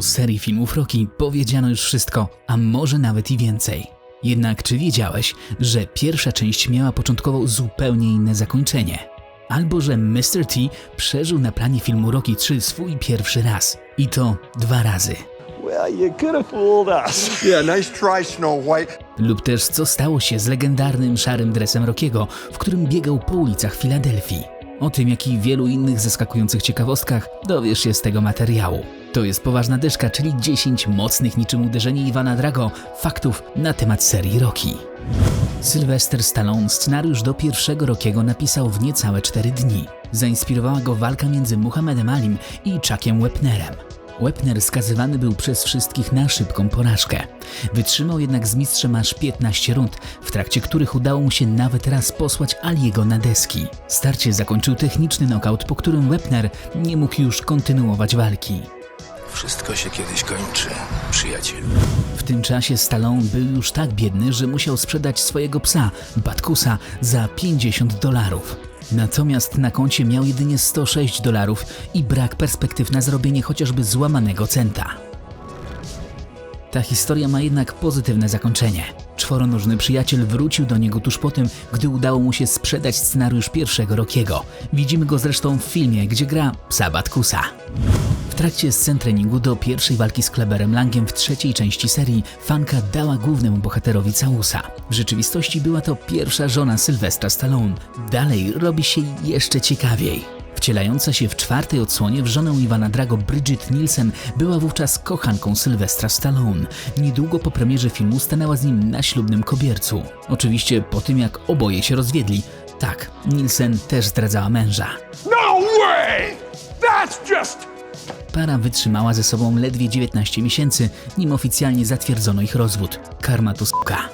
O serii filmów Rocky powiedziano już wszystko, a może nawet i więcej. Jednak czy wiedziałeś, że pierwsza część miała początkowo zupełnie inne zakończenie? Albo że Mr. T przeżył na planie filmu Rocky 3 swój pierwszy raz. I to dwa razy. Well, you could have fooled us. Yeah, nice try, Snow White. Lub też co stało się z legendarnym szarym dresem Rockiego, w którym biegał po ulicach Filadelfii. O tym, jak i wielu innych zaskakujących ciekawostkach dowiesz się z tego materiału. To jest poważna dyszka, czyli 10 mocnych niczym uderzenie Iwana Drago faktów na temat serii Rocky. Sylvester Stallone scenariusz do pierwszego Rockiego napisał w niecałe 4 dni. Zainspirowała go walka między Muhammedem Alim i Chuckiem Wepnerem. Wepner skazywany był przez wszystkich na szybką porażkę. Wytrzymał jednak z mistrzem aż 15 rund, w trakcie których udało mu się nawet raz posłać Aliego na deski. Starcie zakończył techniczny knockout, po którym Wepner nie mógł już kontynuować walki. Wszystko się kiedyś kończy, przyjacielu. W tym czasie Stallone był już tak biedny, że musiał sprzedać swojego psa, Batkusa, za 50 dolarów. Natomiast na koncie miał jedynie 106 dolarów i brak perspektyw na zrobienie chociażby złamanego centa. Ta historia ma jednak pozytywne zakończenie. Czworonożny przyjaciel wrócił do niego tuż po tym, gdy udało mu się sprzedać scenariusz pierwszego Rockiego. Widzimy go zresztą w filmie, gdzie gra psa Batkusa. W trakcie scen treningu do pierwszej walki z Kleberem Langiem w trzeciej części serii fanka dała głównemu bohaterowi całusa. W rzeczywistości była to pierwsza żona Sylwestra Stallone. Dalej robi się jeszcze ciekawiej. Wcielająca się w czwartej odsłonie w żonę Iwana Drago Bridget Nielsen była wówczas kochanką Sylwestra Stallone. Niedługo po premierze filmu stanęła z nim na ślubnym kobiercu. Oczywiście po tym jak oboje się rozwiedli. Tak, Nielsen też zdradzała męża. No way! That's just. Para wytrzymała ze sobą ledwie 19 miesięcy, nim oficjalnie zatwierdzono ich rozwód. Karma to s**ka.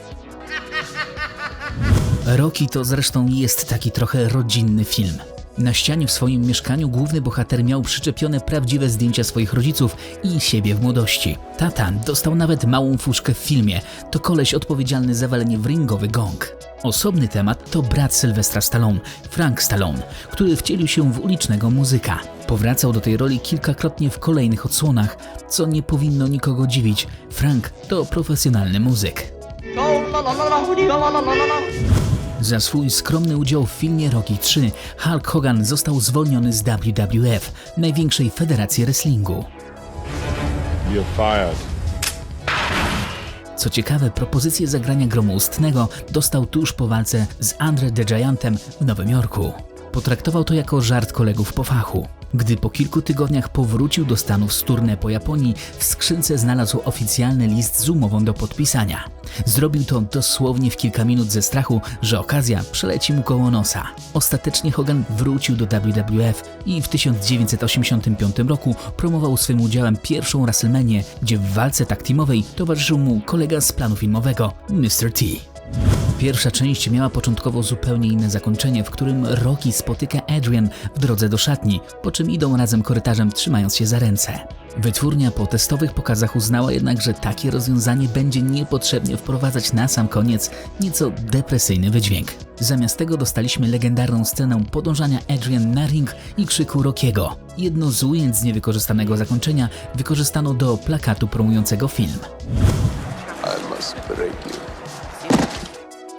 Rocky to zresztą jest taki trochę rodzinny film. Na ścianie w swoim mieszkaniu główny bohater miał przyczepione prawdziwe zdjęcia swoich rodziców i siebie w młodości. Tata dostał nawet małą fuszkę w filmie. To koleś odpowiedzialny za walenie w ringowy gong. Osobny temat to brat Sylwestra Stallone, Frank Stallone, który wcielił się w ulicznego muzyka. Powracał do tej roli kilkakrotnie w kolejnych odsłonach, co nie powinno nikogo dziwić. Frank to profesjonalny muzyk. Za swój skromny udział w filmie Rocky 3 Hulk Hogan został zwolniony z WWF, największej federacji wrestlingu. You're fired. Co ciekawe, propozycję zagrania gromu ustnego dostał tuż po walce z Andre the Giantem w Nowym Jorku. Potraktował to jako żart kolegów po fachu. Gdy po kilku tygodniach powrócił do Stanów z tournée po Japonii, w skrzynce znalazł oficjalny list z umową do podpisania. Zrobił to dosłownie w kilka minut ze strachu, że okazja przeleci mu koło nosa. Ostatecznie Hogan wrócił do WWF i w 1985 roku promował swym udziałem pierwszą WrestleManię, gdzie w walce tak teamowej towarzyszył mu kolega z planu filmowego, Mr. T. Pierwsza część miała początkowo zupełnie inne zakończenie, w którym Rocky spotyka Adrian w drodze do szatni, po czym idą razem korytarzem trzymając się za ręce. Wytwórnia po testowych pokazach uznała jednak, że takie rozwiązanie będzie niepotrzebnie wprowadzać na sam koniec nieco depresyjny wydźwięk. Zamiast tego dostaliśmy legendarną scenę podążania Adrian na ring i krzyku Rockiego. Jedno z ujęć z niewykorzystanego zakończenia wykorzystano do plakatu promującego film. I must break you.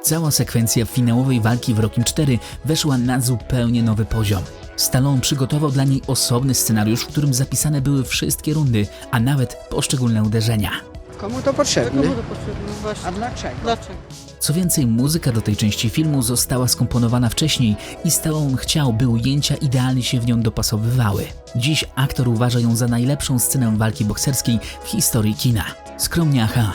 Cała sekwencja finałowej walki w Rockim 4 weszła na zupełnie nowy poziom. Stallone przygotował dla niej osobny scenariusz, w którym zapisane były wszystkie rundy, a nawet poszczególne uderzenia. Komu to potrzebne? Komu to potrzebne? Właśnie. A dlaczego? Dlaczego? Co więcej, muzyka do tej części filmu została skomponowana wcześniej i Stallone chciał, by ujęcia idealnie się w nią dopasowywały. Dziś aktor uważa ją za najlepszą scenę walki bokserskiej w historii kina. Skromnie aha.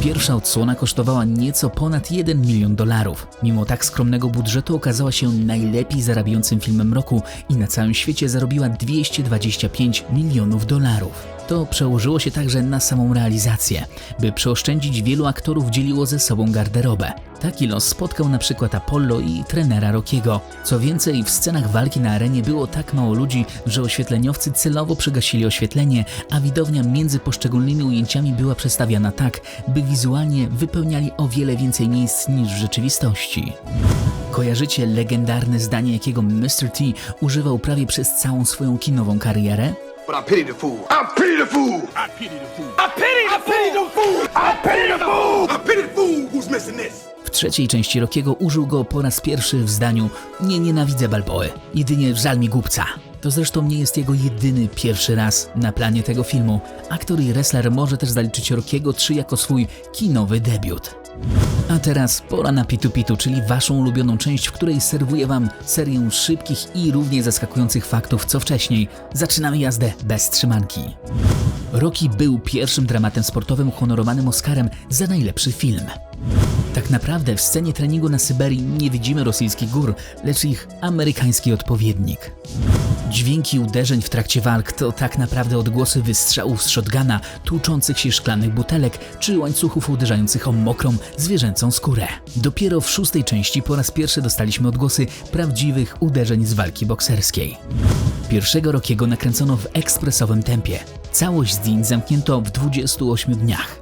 Pierwsza odsłona kosztowała nieco ponad 1 milion dolarów. Mimo tak skromnego budżetu okazała się najlepiej zarabiającym filmem roku i na całym świecie zarobiła 225 milionów dolarów. To przełożyło się także na samą realizację. By przeoszczędzić, wielu aktorów dzieliło ze sobą garderobę. Taki los spotkał na przykład Apollo i trenera Rockiego. Co więcej, w scenach walki na arenie było tak mało ludzi, że oświetleniowcy celowo przygasili oświetlenie, a widownia między poszczególnymi ujęciami była przestawiana tak, by wizualnie wypełniali o wiele więcej miejsc niż w rzeczywistości. Kojarzycie legendarne zdanie, jakiego Mr. T używał prawie przez całą swoją kinową karierę? But I pity the fool. I pity the fool! I pity the fool. I pity the fool. I pity the fool. I pity the fool who's missing this. W trzeciej części Rockiego użył go po raz pierwszy w zdaniu Nie nienawidzę Balboy, jedynie żal mi głupca. To zresztą nie jest jego jedyny pierwszy raz na planie tego filmu. Aktor i wrestler może też zaliczyć Rockiego 3 jako swój kinowy debiut. A teraz pora na Pitu Pitu, czyli waszą ulubioną część, w której serwuję wam serię szybkich i równie zaskakujących faktów co wcześniej. Zaczynamy jazdę bez trzymanki. Rocky był pierwszym dramatem sportowym honorowanym Oscarem za najlepszy film. Tak naprawdę w scenie treningu na Syberii nie widzimy rosyjskich gór, lecz ich amerykański odpowiednik. Dźwięki uderzeń w trakcie walk to tak naprawdę odgłosy wystrzałów z shotguna, tłuczących się szklanych butelek czy łańcuchów uderzających o mokrą, zwierzęcą skórę. Dopiero w szóstej części po raz pierwszy dostaliśmy odgłosy prawdziwych uderzeń z walki bokserskiej. Pierwszego Rockiego nakręcono w ekspresowym tempie. Całość zdjęć zamknięto w 28 dniach.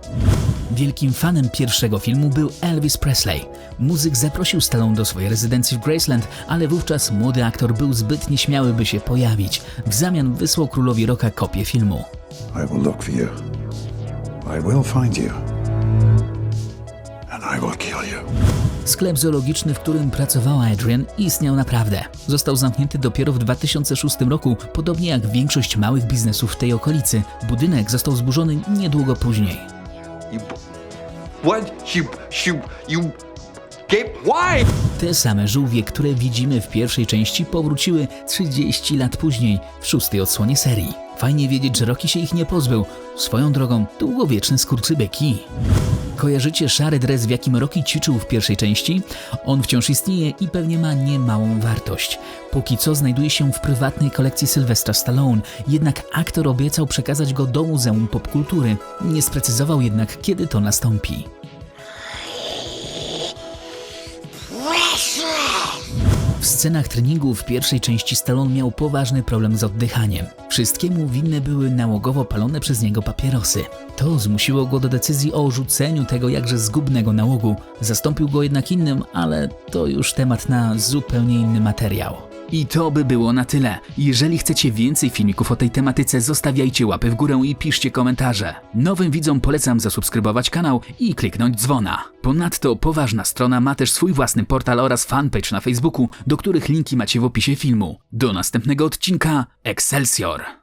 Wielkim fanem pierwszego filmu był Elvis Presley. Muzyk zaprosił Stallone do swojej rezydencji w Graceland, ale wówczas młody aktor był zbyt nieśmiały, by się pojawić. W zamian wysłał królowi Rocka kopię filmu. I will look for you. I will find you. Sklep zoologiczny, w którym pracowała Adrian, istniał naprawdę. Został zamknięty dopiero w 2006 roku, podobnie jak większość małych biznesów w tej okolicy. Budynek został zburzony niedługo później. Te same żółwie, które widzimy w pierwszej części, powróciły 30 lat później, w szóstej odsłonie serii. Fajnie wiedzieć, że Rocky się ich nie pozbył. Swoją drogą, długowieczny skurczybeki. Kojarzycie szary dres, w jakim Rocky ćwiczył w pierwszej części? On wciąż istnieje i pewnie ma niemałą wartość. Póki co znajduje się w prywatnej kolekcji Sylwestra Stallone, jednak aktor obiecał przekazać go do Muzeum Popkultury. Nie sprecyzował jednak, kiedy to nastąpi. W scenach treningu w pierwszej części Stallone miał poważny problem z oddychaniem. Wszystkiemu winne były nałogowo palone przez niego papierosy. To zmusiło go do decyzji o rzuceniu tego jakże zgubnego nałogu. Zastąpił go jednak innym, ale to już temat na zupełnie inny materiał. I to by było na tyle. Jeżeli chcecie więcej filmików o tej tematyce, zostawiajcie łapy w górę i piszcie komentarze. Nowym widzom polecam zasubskrybować kanał i kliknąć dzwona. Ponadto poważna strona ma też swój własny portal oraz fanpage na Facebooku, do których linki macie w opisie filmu. Do następnego odcinka Excelsior!